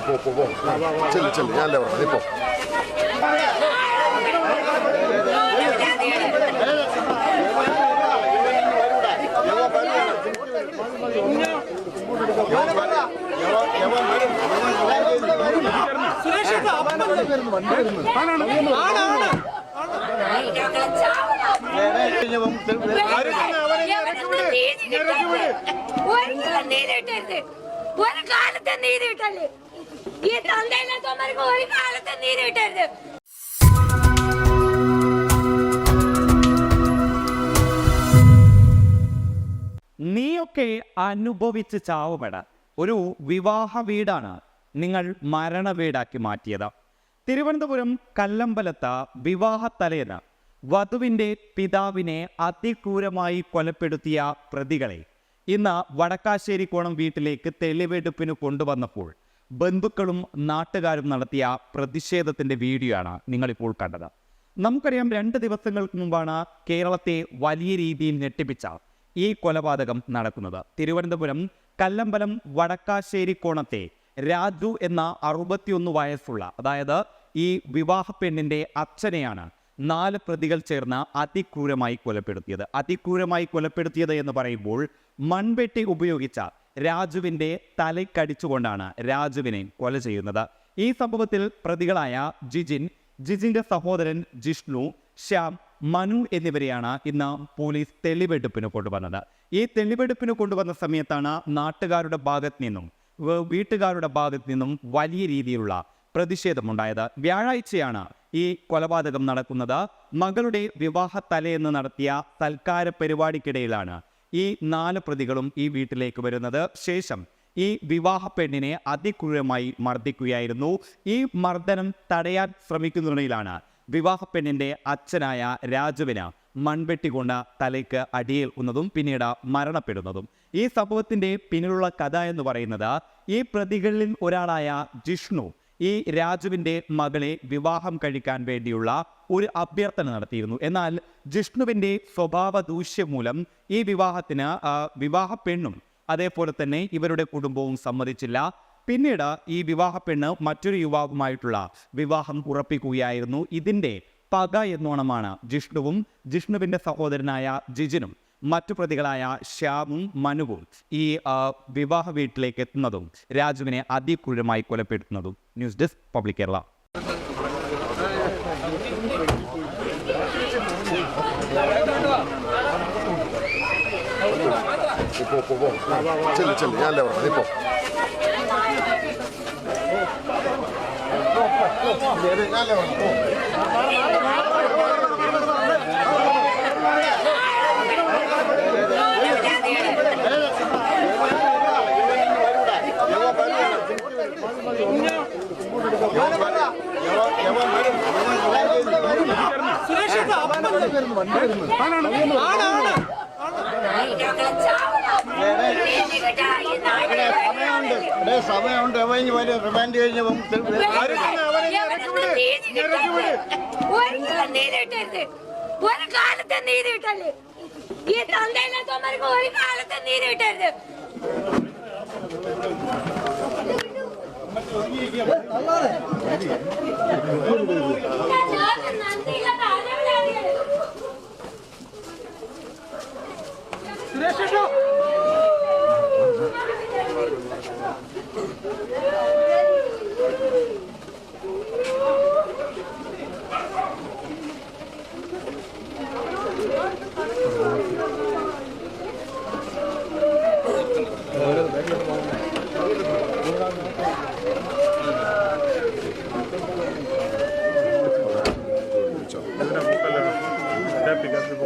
പോ പോ പോ ചെല്ലു ചെല്ലു ഞാനല്ലേ പറഞ്ഞു നീ പോ ഒരു കാലത്തെ നീതി കിട്ടല്ലേ ഈ തന്തയില്ലാത്തവന്മാർക്ക് ഒരു കാലത്ത് നീര് കിട്ടരുത്. നീയൊക്കെ അനുഭവിച്ച് ചാവുമെട. ഒരു വിവാഹ വീടാണ് നിങ്ങൾ മരണ വീടാക്കി മാറ്റിയത്. തിരുവനന്തപുരം കല്ലമ്പലത്ത് വിവാഹ തലേന്ന് വധുവിന്റെ പിതാവിനെ അതിക്രൂരമായി കൊലപ്പെടുത്തിയ പ്രതികളെ ഇന്ന് വടക്കാശ്ശേരി കോണം വീട്ടിലേക്ക് തെളിവെടുപ്പിന് കൊണ്ടുവന്നപ്പോൾ ബന്ധുക്കളും നാട്ടുകാരും നടത്തിയ പ്രതിഷേധത്തിന്റെ വീഡിയോ ആണ് നിങ്ങളിപ്പോൾ കണ്ടത്. നമുക്കറിയാം രണ്ട് ദിവസങ്ങൾക്ക് മുമ്പാണ് കേരളത്തെ വലിയ രീതിയിൽ ഞെട്ടിപ്പിച്ച ഈ കൊലപാതകം നടക്കുന്നത്. തിരുവനന്തപുരം കല്ലമ്പലം വടക്കാശ്ശേരി കോണത്തെ രാജു എന്ന അറുപത്തിയൊന്ന് വയസ്സുള്ള അതായത് ഈ വിവാഹ പെണ്ണിന്റെ അച്ഛനെയാണ് നാല് പ്രതികൾ ചേർന്ന് അതിക്രൂരമായി കൊലപ്പെടുത്തിയത്. അതിക്രൂരമായി കൊലപ്പെടുത്തിയത് എന്ന് പറയുമ്പോൾ മൺവെട്ടി ഉപയോഗിച്ച രാജുവിന്റെ തലക്കടിച്ചുകൊണ്ടാണ് രാജുവിനെ കൊല ചെയ്യുന്നത്. ഈ സംഭവത്തിൽ പ്രതികളായ ജിജിൻ ജിജിന്റെ സഹോദരൻ ജിഷ്ണു ശ്യാം മനു എന്നിവരെയാണ് ഇന്ന് പോലീസ് തെളിവെടുപ്പിന് കൊണ്ടുവന്നത്. ഈ തെളിവെടുപ്പിന് കൊണ്ടുവന്ന സമയത്താണ് നാട്ടുകാരുടെ ഭാഗത്ത് നിന്നും വീട്ടുകാരുടെ ഭാഗത്ത് നിന്നും വലിയ രീതിയിലുള്ള പ്രതിഷേധമുണ്ടായത്. വ്യാഴാഴ്ചയാണ് ഈ കൊലപാതകം നടക്കുന്നത്. മകളുടെ വിവാഹ തലേന്ന് നടത്തിയ സൽക്കാര പരിപാടിക്കിടയിലാണ് ഈ നാല് പ്രതികളും ഈ വീട്ടിലേക്ക് വരുന്നത്. ശേഷം ഈ വിവാഹ പെണ്ണിനെ അതിക്രൂരമായി മർദ്ദിക്കുകയായിരുന്നു. ഈ മർദ്ദനം തടയാൻ ശ്രമിക്കുന്നതിനിടയിലാണ് വിവാഹ പെണ്ണിന്റെ അച്ഛനായ രാജുവിന് മൺവെട്ടി കൊണ്ട് തലയ്ക്ക് അടിയേൽക്കുന്നതും പിന്നീട് മരണപ്പെടുന്നതും. ഈ സംഭവത്തിന്റെ പിന്നിലുള്ള കഥ എന്ന് പറയുന്നത് ഈ പ്രതികളിൽ ഒരാളായ ജിഷ്ണു ഈ രാജുവിന്റെ മകളെ വിവാഹം കഴിക്കാൻ വേണ്ടിയുള്ള ഒരു അഭ്യർത്ഥന നടത്തിയിരുന്നു. എന്നാൽ ജിഷ്ണുവിന്റെ സ്വഭാവ ദൂഷ്യം മൂലം ഈ വിവാഹത്തിന് വിവാഹ പെണ്ണും അതേപോലെ തന്നെ ഇവരുടെ കുടുംബവും സമ്മതിച്ചില്ല. പിന്നീട് ഈ വിവാഹ പെണ്ണ് മറ്റൊരു യുവാവുമായിട്ടുള്ള വിവാഹം ഉറപ്പിക്കുകയായിരുന്നു. ഇതിന്റെ പക എന്നോണമാണ് ജിഷ്ണുവും ജിഷ്ണുവിന്റെ സഹോദരനായ ജിജിനും. മറ്റു പ്രതികളായ ശ്യാമും മനുവും ഈ വിവാഹ വീട്ടിലേക്ക് എത്തുന്നതും രാജുവിനെ അതിക്രൂരമായി കൊലപ്പെടുത്തുന്നതും ന്യൂസ് ഡെസ്ക് പബ്ലിക് കേരള. ഇവിടെ സമയമുണ്ട് അവന് വരും റിമാൻഡ് കഴിഞ്ഞ് ഒരു കാലത്തെ നീതി കിട്ടല്ലേ ഈ തന്തയില്ലാത്തവന്മാർക്ക് ഒരു കാലത്തെ നീതി കിട്ടരുത്. நல்லா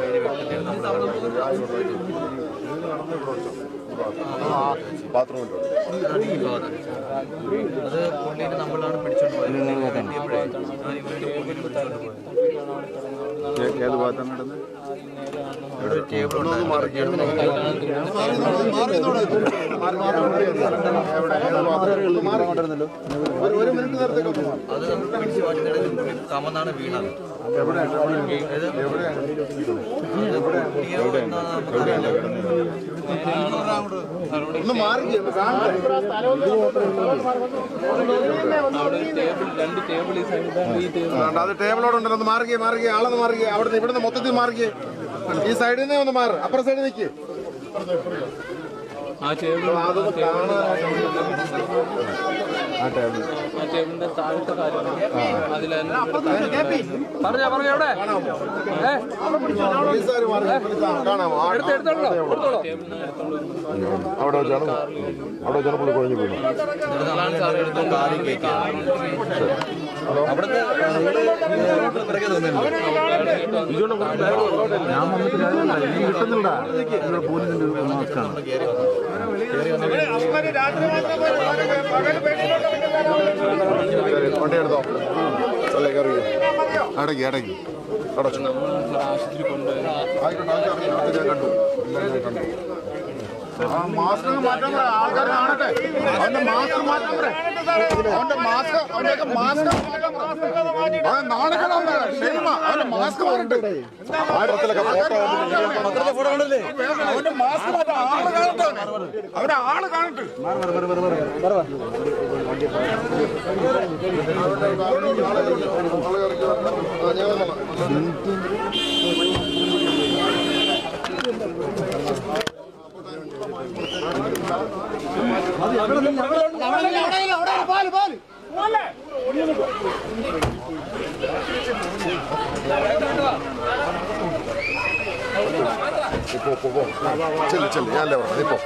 പേര് വെട്ടിട്ടായിരുന്നു ബാത്റൂമിൽ ഈ ഭാഗത്ത് അത് പുള്ളിനെ നമ്മളാണ് പിടിച്ചോണ്ട് പോയത് ഏത് ഭാഗത്താണ് നടന്നത് ഒരു മിനിറ്റ് നേരത്തേക്ക് അത് ടേബിളോടുണ്ടല്ലോ പിടിച്ച് കമന്നാണ് വീണത്. ഒന്ന് മാറി അത് ടേബിളോട് ഉണ്ടല്ലോ ഒന്ന് മാറുകയെ മാറുകയെ ആളൊന്ന് മാറുകയെ അവിടുന്ന് ഇവിടുന്ന് മൊത്തത്തിൽ മാറുകയെ ഈ സൈഡിൽ നിന്നേ ഒന്ന് മാറ്. അപ്പുറ സൈഡിൽ നിൽക്ക് ആ ചേട്ടൻ ആ ടേബിൾ. ആ. ടേബിളിന്റെ താഴത്തെ കാര്യം അതിൽ പറഞ്ഞ പറഞ്ഞ എവിടെ? അവിടെ വെച്ചാണ് അവിടെ വെച്ചാണ് പുള്ളി കുഴഞ്ഞു കയറ്റി അവിടുന്ന് നിങ്ങൾ പിറകെ നിന്നില്ല? എടുത്തോ അല്ലേ കയറി അടക്കി അടക്കി. അടച്ചു. ആയിക്കോട്ടെ, ആയിക്കോട്ടെ. ഞാൻ കണ്ടു. എല്ലാം കണ്ടു. മാസ്ക് മാറ്റാൻ പറ ആൾക്കാർ കാണട്ടെ. അവന്റെ മാസ്ക് മാറ്റാൻ പറ. അവന്റെ മാസ്ക് അവന്റെ മാസ്ക് മാറ്റാൻ പറ. അവൻ നാണക്കണം ക്ഷേമ അവന്റെ മാസ്ക് മാറട്ടെ അവന്റെ മാസ്ക് മാറ്റാൻ ആൾ കാണട്ടെ അവനെ. അവന്റെ ആൾ കാണട്ടെ. ഇപ്പോ പോ പോ ചെല്ലു ചെല്ലു. ഞാനല്ലേ പറഞ്ഞു ഇപ്പോ.